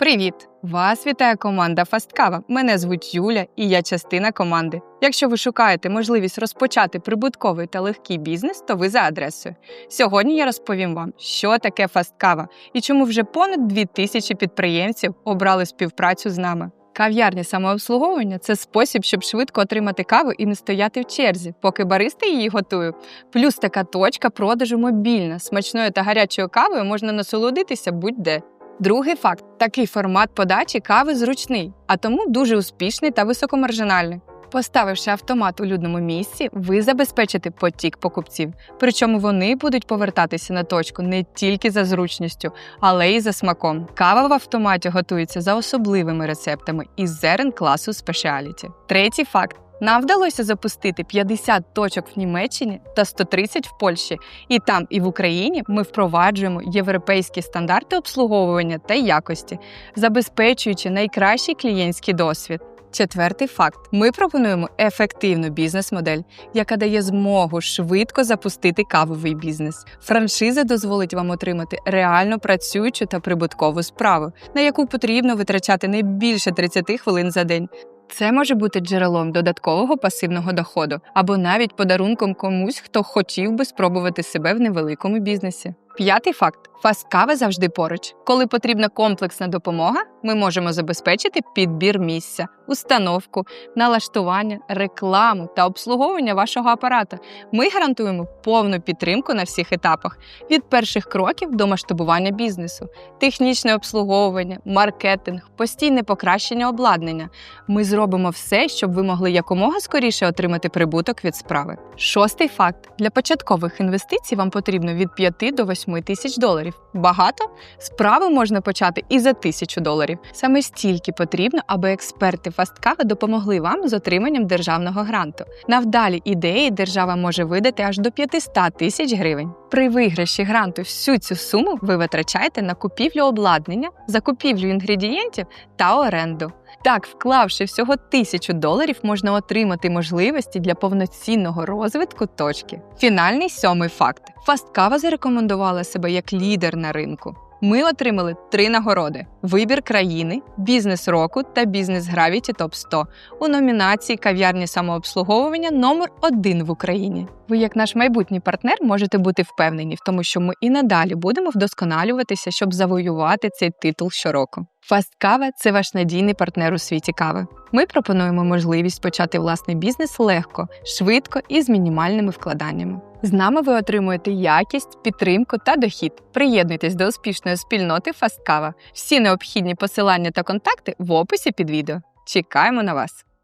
Привіт! Вас вітає команда Фасткава. Мене звуть Юля і я частина команди. Якщо ви шукаєте можливість розпочати прибутковий та легкий бізнес, то ви за адресою. Сьогодні я розповім вам, що таке Фасткава і чому вже понад 2000 підприємців обрали співпрацю з нами. Кав'ярня самообслуговування це спосіб, щоб швидко отримати каву і не стояти в черзі, поки бариста її готує. Плюс така точка продажу мобільна. Смачною та гарячою кавою можна насолодитися будь-де. Другий факт: такий формат подачі кави зручний, а тому дуже успішний та високомаржинальний. Поставивши автомат у людному місці, ви забезпечите потік покупців, причому вони будуть повертатися на точку не тільки за зручністю, але й за смаком. Кава в автоматі готується за особливими рецептами із зерен класу спешіаліті. Третій факт. Нам вдалося запустити 50 точок в Німеччині та 130 в Польщі. І там, і в Україні ми впроваджуємо європейські стандарти обслуговування та якості, забезпечуючи найкращий клієнтський досвід. Четвертий факт: ми пропонуємо ефективну бізнес-модель, яка дає змогу швидко запустити кавовий бізнес. Франшиза дозволить вам отримати реально працюючу та прибуткову справу, на яку потрібно витрачати не більше 30 хвилин за день. Це може бути джерелом додаткового пасивного доходу або навіть подарунком комусь, хто хотів би спробувати себе в невеликому бізнесі. П'ятий факт: фасткава завжди поруч. Коли потрібна комплексна допомога, ми можемо забезпечити підбір місця, установку, налаштування, рекламу та обслуговування вашого апарата. Ми гарантуємо повну підтримку на всіх етапах: від перших кроків до масштабування бізнесу, технічне обслуговування, маркетинг, постійне покращення обладнання. Ми зробимо все, щоб ви могли якомога скоріше отримати прибуток від справи. Шостий факт: для початкових інвестицій вам потрібно від 5 до 8 тисяч доларів. Багато справу можна почати і за тисячу доларів. Саме стільки потрібно, аби експерти Фасткава допомогли вам з отриманням державного гранту. На вдалі ідеї держава може видати аж до 500 тисяч гривень. При виграші гранту всю цю суму ви витрачаєте на купівлю обладнання, закупівлю інгредієнтів та оренду. Так, вклавши всього тисячу доларів, можна отримати можливості для повноцінного розвитку точки. Фінальний сьомий факт: Фасткава зарекомендувала себе як лідер на ринку. Ми отримали три нагороди: вибір країни, бізнес року та бізнес Гравіті Топ 100 у номінації Кав'ярні самообслуговування номер 1 в Україні. Ви, як наш майбутній партнер, можете бути впевнені в тому, що ми і надалі будемо вдосконалюватися, щоб завоювати цей титул щороку. Фаст Кава це ваш надійний партнер у світі кави. Ми пропонуємо можливість почати власний бізнес легко, швидко і з мінімальними вкладаннями. З нами ви отримуєте якість, підтримку та дохід. Приєднуйтесь до успішної спільноти Фасткава. Всі необхідні посилання та контакти в описі під відео. Чекаємо на вас!